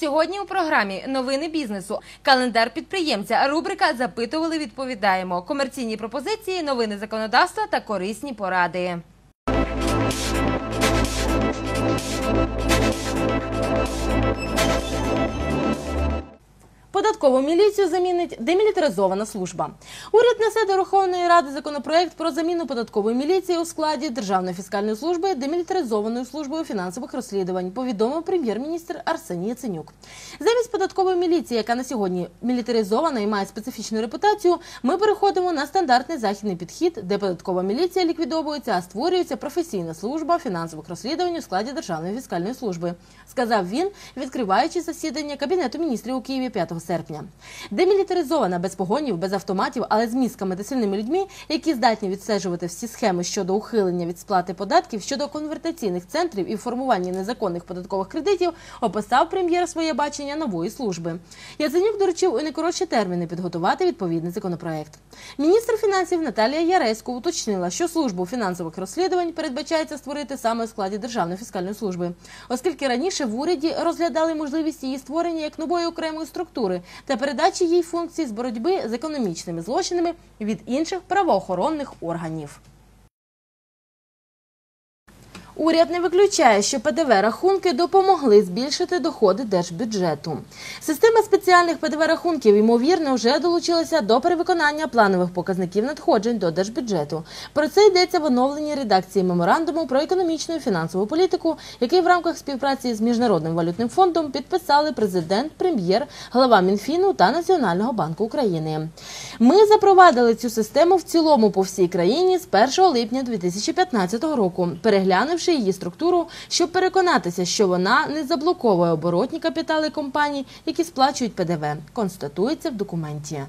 Сьогодні у програмі новини бізнесу, календар підприємця, рубрика Запитували, відповідаємо. Комерційні пропозиції, новини законодавства та корисні поради. Податкову міліцію замінить демілітаризована служба. Уряд несе до Верховної Ради законопроект про заміну податкової міліції у складі Державної фіскальної служби демілітаризованою службою фінансових розслідувань. Повідомив прем'єр-міністр Арсеній Яценюк. Замість податкової міліції, яка на сьогодні мілітаризована і має специфічну репутацію, ми переходимо на стандартний західний підхід, де податкова міліція ліквідовується, а створюється професійна служба фінансових розслідувань у складі Державної фіскальної служби. Сказав він, відкриваючи засідання кабінету міністрів у Києві 5 серпня. Демілітаризована без погонів, без автоматів, але з мізками та сильними людьми, які здатні відстежувати всі схеми щодо ухилення від сплати податків, щодо конвертаційних центрів і формування незаконних податкових кредитів, описав прем'єр своє бачення нової служби. Яценюк доручив у найкоротші терміни підготувати відповідний законопроект. Міністр фінансів Наталія Яресько уточнила, що службу фінансових розслідувань передбачається створити саме у складі Державної фіскальної служби, оскільки раніше в уряді розглядали можливість її створення як нової окремої структури та передачі їй функцій з боротьби з економічними злочинами від інших правоохоронних органів. Уряд не виключає, що ПДВ рахунки допомогли збільшити доходи держбюджету. Система спеціальних ПДВ рахунків ймовірно вже долучилася до перевиконання планових показників надходжень до держбюджету. Про це йдеться в оновленій редакції меморандуму про економічну і фінансову політику, який в рамках співпраці з міжнародним валютним фондом підписали президент, прем'єр, глава Мінфіну та Національного банку України. Ми запровадили цю систему в цілому по всій країні з 1 липня 2015 року, переглянувши її структуру, щоб переконатися, що вона не заблоковує оборотні капітали компаній, які сплачують ПДВ. Констатується в документі.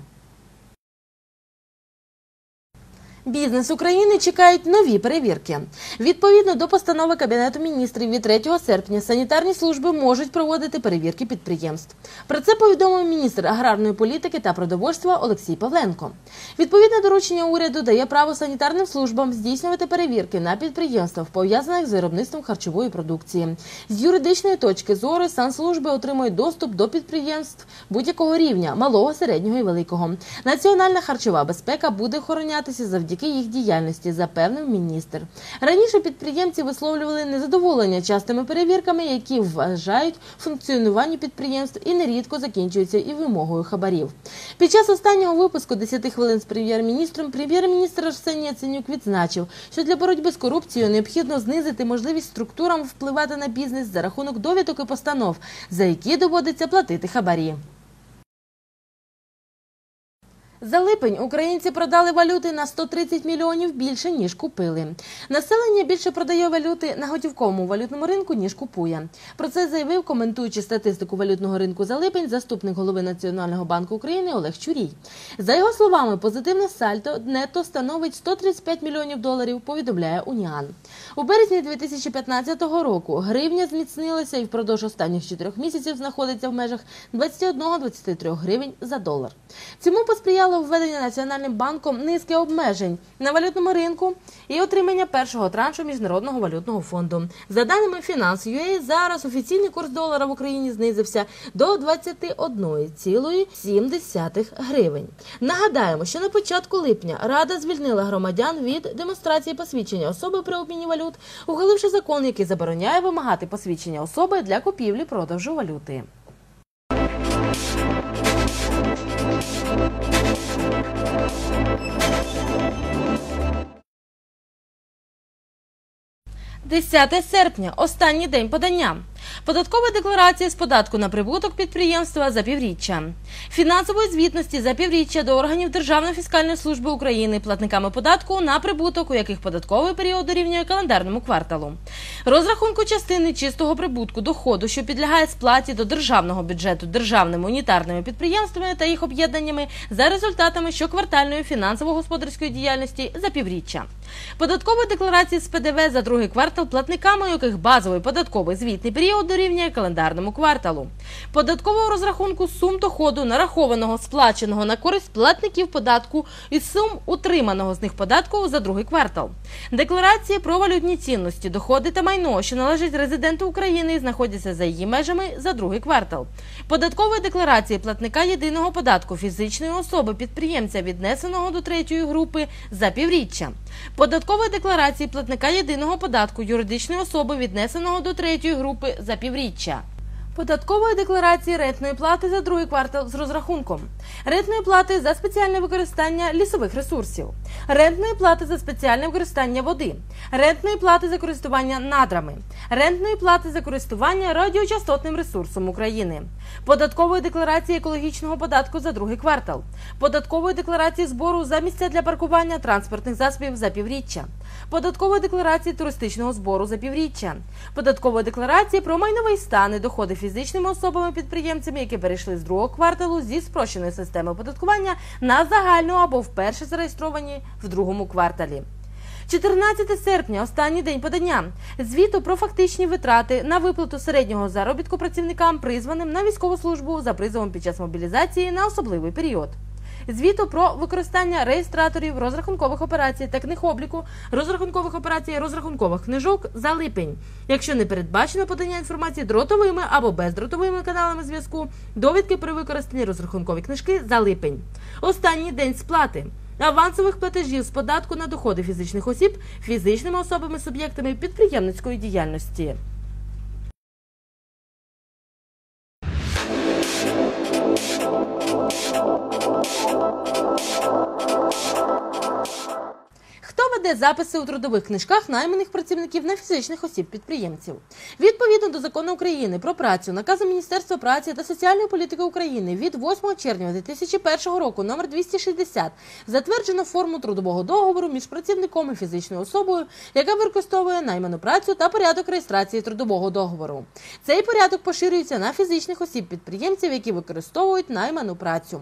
Бізнес України чекають нові перевірки. Відповідно до постанови Кабінету міністрів від 3 серпня санітарні служби можуть проводити перевірки підприємств. Про це повідомив міністр аграрної політики та продовольства Олексій Павленко. Відповідне доручення уряду дає право санітарним службам здійснювати перевірки на підприємствах, пов'язаних з виробництвом харчової продукції. З юридичної точки зору санслужби отримують доступ до підприємств будь-якого рівня малого, середнього і великого. Національна харчова безпека буде охоронятися завдяки завдяки їх діяльності, запевнив міністр. Раніше підприємці висловлювали незадоволення частими перевірками, які вважають функціонування підприємств і нерідко закінчуються і вимогою хабарів. Під час останнього випуску 10 хвилин з прем'єр-міністром прем'єр-міністр Арсеній Яценюк відзначив, що для боротьби з корупцією необхідно знизити можливість структурам впливати на бізнес за рахунок довідок і постанов, за які доводиться платити хабарі. За липень українці продали валюти на 130 мільйонів більше ніж купили. Населення більше продає валюти на готівковому валютному ринку ніж купує. Про це заявив, коментуючи статистику валютного ринку за липень, заступник голови Національного банку України Олег Чурій. За його словами, позитивне сальто нетто становить 135 мільйонів доларів. Повідомляє Уніан. У березні 2015 року гривня зміцнилася і впродовж останніх чотирьох місяців знаходиться в межах 21-23 гривень за долар. Цьому посприяли сприяло введення Національним банком низки обмежень на валютному ринку і отримання першого траншу міжнародного валютного фонду. За даними Finance.ua, зараз офіційний курс долара в Україні знизився до 21,7 гривень. Нагадаємо, що на початку липня Рада звільнила громадян від демонстрації посвідчення особи при обміні валют, ухиливши закон, який забороняє вимагати посвідчення особи для купівлі продажу валюти. Десяте серпня останній день подання. Податкова декларація з податку на прибуток підприємства за півріччя, фінансової звітності за півріччя до органів Державної фіскальної служби України платниками податку на прибуток, у яких податковий період дорівнює календарному кварталу, розрахунку частини чистого прибутку доходу, що підлягає сплаті до державного бюджету державними унітарними підприємствами та їх об'єднаннями за результатами щоквартальної фінансово-господарської діяльності за півріччя, Податкові декларації з ПДВ за другий квартал платниками, у яких базовий податковий звітний період дорівнює календарному кварталу. Податкового розрахунку сум доходу нарахованого сплаченого на користь платників податку і сум утриманого з них податку за другий квартал. Декларації про валютні цінності, доходи та майно, що належить резиденту України і знаходяться за її межами за другий квартал. Податкові декларації платника єдиного податку фізичної особи підприємця віднесеного до третьої групи за півріччя. Податкові декларації платника єдиного податку юридичної особи віднесеного до третьої групи за півріччя. Податкової декларації рентної плати за другий квартал з розрахунком, рентної плати за спеціальне використання лісових ресурсів, рентної плати за спеціальне використання води, рентної плати за користування надрами, рентної плати за користування радіочастотним ресурсом України, податкової декларації екологічного податку за другий квартал, податкової декларації збору за місця для паркування транспортних засобів за півріччя, податкової декларації туристичного збору за півріччя, податкової декларації про майновий стан і доходи фізичними особами-підприємцями, які перейшли з другого кварталу зі спрощеної системи оподаткування на загальну або вперше зареєстровані в другому кварталі. 14 серпня, останній день подання звіту про фактичні витрати на виплату середнього заробітку працівникам, призваним на військову службу за призовом під час мобілізації на особливий період. Звіту про використання реєстраторів розрахункових операцій та книг обліку, розрахункових операцій, розрахункових книжок за липень, якщо не передбачено подання інформації дротовими або бездротовими каналами зв'язку, довідки про використані розрахункові книжки за липень. Останній день сплати. Авансових платежів з податку на доходи фізичних осіб фізичними особами суб'єктами підприємницької діяльності. Хто веде записи у трудових книжках найманих працівників на фізичних осіб-підприємців? Відповідно до закону України про працю, наказу Міністерства праці та соціальної політики України від 8 червня 2001 року номер 260 затверджено форму трудового договору між працівником і фізичною особою, яка використовує найману працю та порядок реєстрації трудового договору. Цей порядок поширюється на фізичних осіб-підприємців, які використовують найману працю.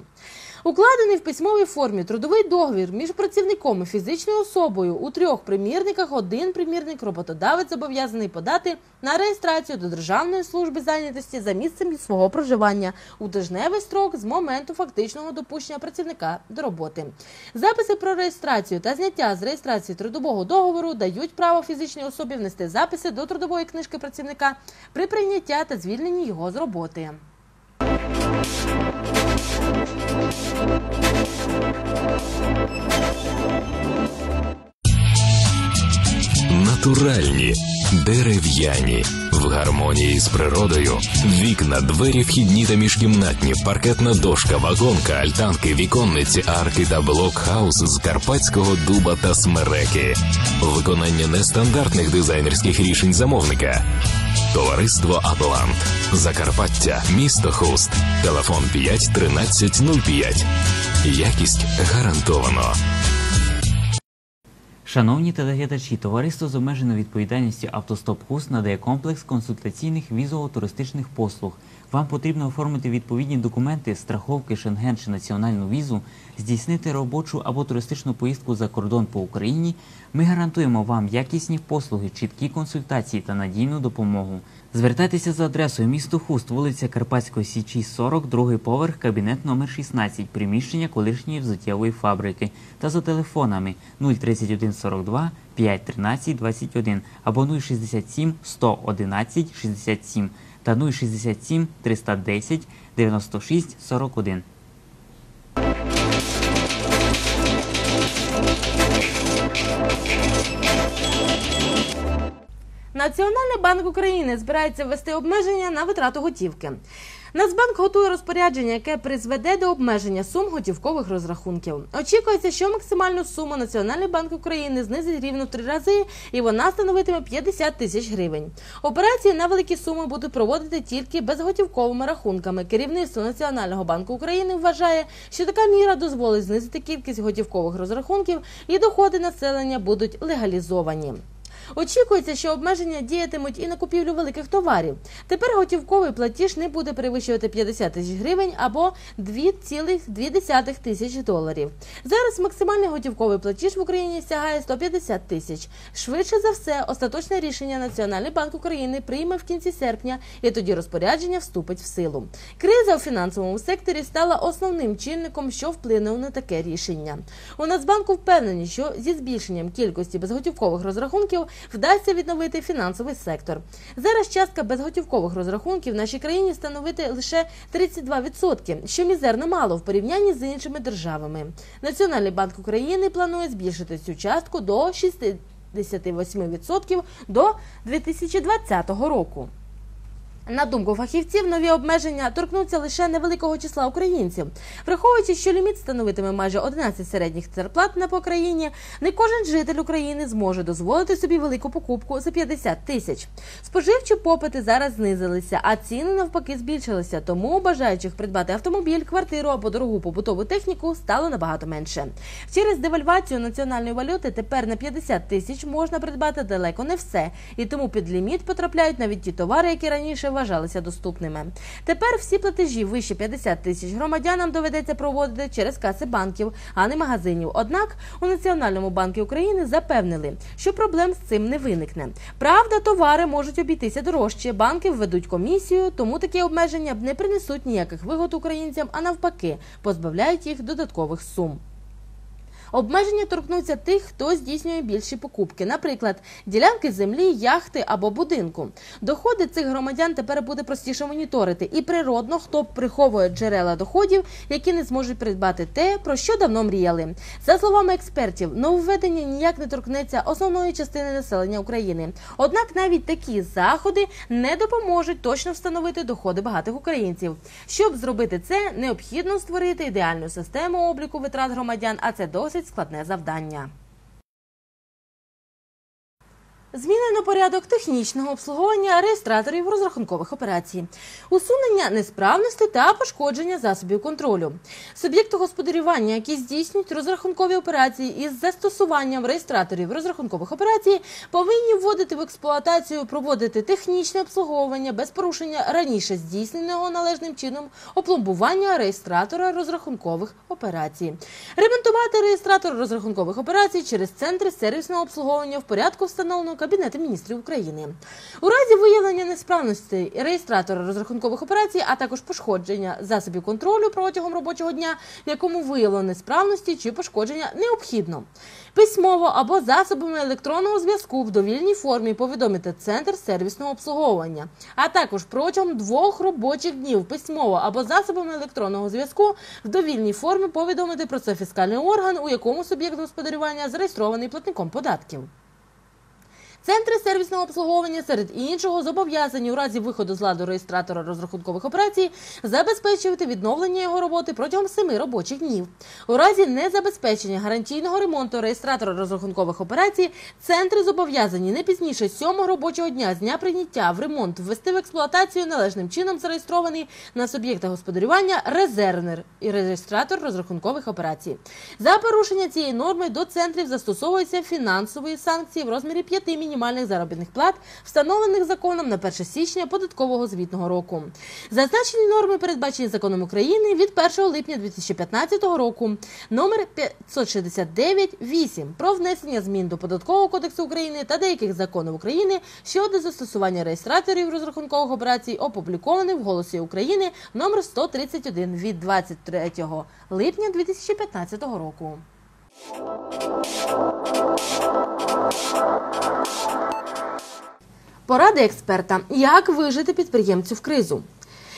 Укладений в письмовій формі трудовий договір між працівником і фізичною особою у трьох примірниках один примірник роботодавець зобов'язаний подати на реєстрацію до Державної служби зайнятості за місцем свого проживання у тижневий строк з моменту фактичного допущення працівника до роботи. Записи про реєстрацію та зняття з реєстрації трудового договору дають право фізичній особі внести записи до трудової книжки працівника при прийняття та звільненні його з роботи. Música Натуральні, дерев'яні, в гармонії з природою. Вікна, двері, вхідні та міжкімнатні, паркетна дошка, вагонка, альтанки, віконниці, арки та блокхаус з карпатського дуба та смереки. Виконання нестандартних дизайнерських рішень замовника. Товариство Атлант. Закарпаття. Місто Хуст. Телефон 5 13 05. Якість гарантовано. Шановні телеглядачі, товариство з обмеженою відповідальністю «Автостоп Хус надає комплекс консультаційних візово-туристичних послуг. Вам потрібно оформити відповідні документи, страховки, шенген чи національну візу, здійснити робочу або туристичну поїздку за кордон по Україні. Ми гарантуємо вам якісні послуги, чіткі консультації та надійну допомогу. Звертайтеся за адресою місто Хуст, вулиця Карпатської Січі, 40, другий поверх, кабінет номер 16, приміщення колишньої взуттєвої фабрики та за телефонами 031 42 5 13 21 або 067 111 67 та 067 310 96 41. Національний банк України збирається ввести обмеження на витрату готівки. Нацбанк готує розпорядження, яке призведе до обмеження сум готівкових розрахунків. Очікується, що максимальну суму Національний банк України знизить рівно три рази, і вона становитиме 50 тисяч гривень. Операції на великі суми будуть проводити тільки безготівковими рахунками. Керівництво Національного банку України вважає, що така міра дозволить знизити кількість готівкових розрахунків і доходи населення будуть легалізовані. Очікується, що обмеження діятимуть і на купівлю великих товарів. Тепер готівковий платіж не буде перевищувати 50 тисяч гривень або 2,2 тисяч доларів. Зараз максимальний готівковий платіж в Україні сягає 150 тисяч. Швидше за все, остаточне рішення Національний банк України прийме в кінці серпня, і тоді розпорядження вступить в силу. Криза у фінансовому секторі стала основним чинником, що вплинув на таке рішення. У Нацбанку впевнені, що зі збільшенням кількості безготівкових розрахунків вдасться відновити фінансовий сектор. Зараз частка безготівкових розрахунків в нашій країні становити лише 32%, що мізерно мало в порівнянні з іншими державами. Національний банк України планує збільшити цю частку до 68% до 2020 року. На думку фахівців, нові обмеження торкнуться лише невеликого числа українців. Враховуючи, що ліміт становитиме майже 11 середніх зарплат на по країні, не кожен житель України зможе дозволити собі велику покупку за 50 тисяч. Споживчі попити зараз знизилися, а ціни навпаки збільшилися. Тому бажаючих придбати автомобіль, квартиру або дорогу побутову техніку стало набагато менше. Через девальвацію національної валюти тепер на 50 тисяч можна придбати далеко не все, і тому під ліміт потрапляють навіть ті товари, які раніше вважалися доступними. Тепер всі платежі вище 50 тисяч громадянам доведеться проводити через каси банків, а не магазинів. Однак у Національному банку України запевнили, що проблем з цим не виникне. Правда, товари можуть обійтися дорожче. Банки введуть комісію, тому такі обмеження не принесуть ніяких вигод українцям, а навпаки, позбавляють їх додаткових сум. Обмеження торкнуться тих, хто здійснює більші покупки, наприклад, ділянки землі, яхти або будинку. Доходи цих громадян тепер буде простіше моніторити, і природно, хто приховує джерела доходів, які не зможуть придбати те, про що давно мріяли. За словами експертів, нововведення ніяк не торкнеться основної частини населення України. Однак навіть такі заходи не допоможуть точно встановити доходи багатих українців. Щоб зробити це, необхідно створити ідеальну систему обліку витрат громадян, а це досить складне завдання. Змінено порядок технічного обслуговування реєстраторів розрахункових операцій, усунення несправності та пошкодження засобів контролю. Суб'єкти господарювання, які здійснюють розрахункові операції із застосуванням реєстраторів розрахункових операцій, повинні вводити в експлуатацію, проводити технічне обслуговування без порушення раніше здійсненого належним чином опломбування реєстратора розрахункових операцій, ремонтувати реєстратор розрахункових операцій через центри сервісного обслуговування в порядку встановленого Кабінету міністрів України. У разі виявлення несправності реєстратора розрахункових операцій, а також пошкодження засобів контролю протягом робочого дня, в якому виявлено несправності чи пошкодження, необхідно письмово або засобами електронного зв'язку в довільній формі повідомити центр сервісного обслуговування, а також протягом двох робочих днів письмово або засобами електронного зв'язку в довільній формі повідомити про це фіскальний орган, у якому суб'єкт господарювання зареєстрований платником податків. Центри сервісного обслуговування серед іншого зобов'язані у разі виходу з ладу реєстратора розрахункових операцій забезпечувати відновлення його роботи протягом семи робочих днів. У разі незабезпечення гарантійного ремонту реєстратора розрахункових операцій центри зобов'язані не пізніше сьомого робочого дня з дня прийняття в ремонт ввести в експлуатацію належним чином зареєстрований на суб'єкта господарювання резервнер і реєстратор розрахункових операцій. За порушення цієї норми до центрів застосовуються фінансові санкції в розмірі 5 мінімальних заробітних плат, встановлених законом на 1 січня податкового звітного року. Зазначені норми передбачені законом України від 1 липня 2015 року, номер 569-8 про внесення змін до податкового кодексу України та деяких законів України щодо застосування реєстраторів розрахункових операцій, опублікований в Голосі України номер 131 від 23 липня 2015 року. Поради експерта: як вижити підприємцю в кризу.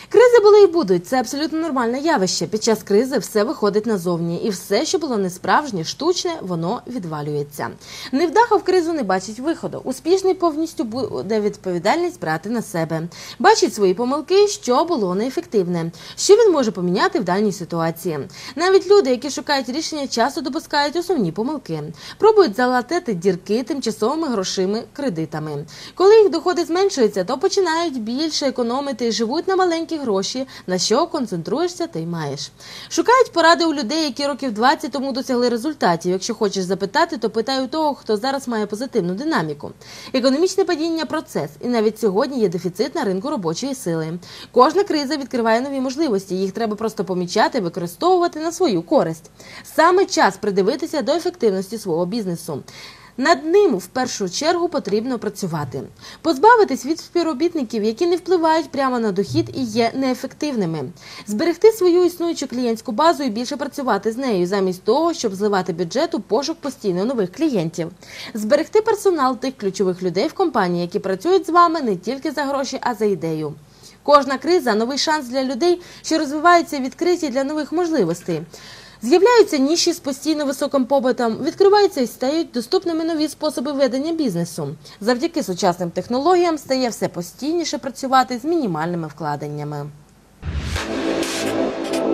Кризи були і будуть. Це абсолютно нормальне явище. Під час кризи все виходить назовні, і все, що було не справжнє, штучне, воно відвалюється. Невдаха в кризу не бачить виходу. Успішний повністю буде відповідальність брати на себе. Бачить свої помилки, що було неефективне, що він може поміняти в даній ситуації. Навіть люди, які шукають рішення, часто допускають основні помилки, пробують залатити дірки тимчасовими грошими кредитами. Коли їх доходи зменшуються, то починають більше економити і живуть на маленьких гроші, на що концентруєшся, та й маєш. Шукають поради у людей, які років 20 тому досягли результатів. Якщо хочеш запитати, то питай у того, хто зараз має позитивну динаміку. Економічне падіння процес, і навіть сьогодні є дефіцит на ринку робочої сили. Кожна криза відкриває нові можливості. Їх треба просто помічати, використовувати на свою користь. Саме час придивитися до ефективності свого бізнесу. Над ним в першу чергу потрібно працювати, позбавитись від співробітників, які не впливають прямо на дохід і є неефективними, зберегти свою існуючу клієнтську базу і більше працювати з нею, замість того, щоб зливати бюджет у пошук постійно нових клієнтів, зберегти персонал тих ключових людей в компанії, які працюють з вами не тільки за гроші, а за ідею. Кожна криза новий шанс для людей, що розвиваються відкриті для нових можливостей. З'являються ніші з постійно високим побитом, відкриваються і стають доступними нові способи ведення бізнесу. Завдяки сучасним технологіям стає все постійніше працювати з мінімальними вкладеннями. Thank you.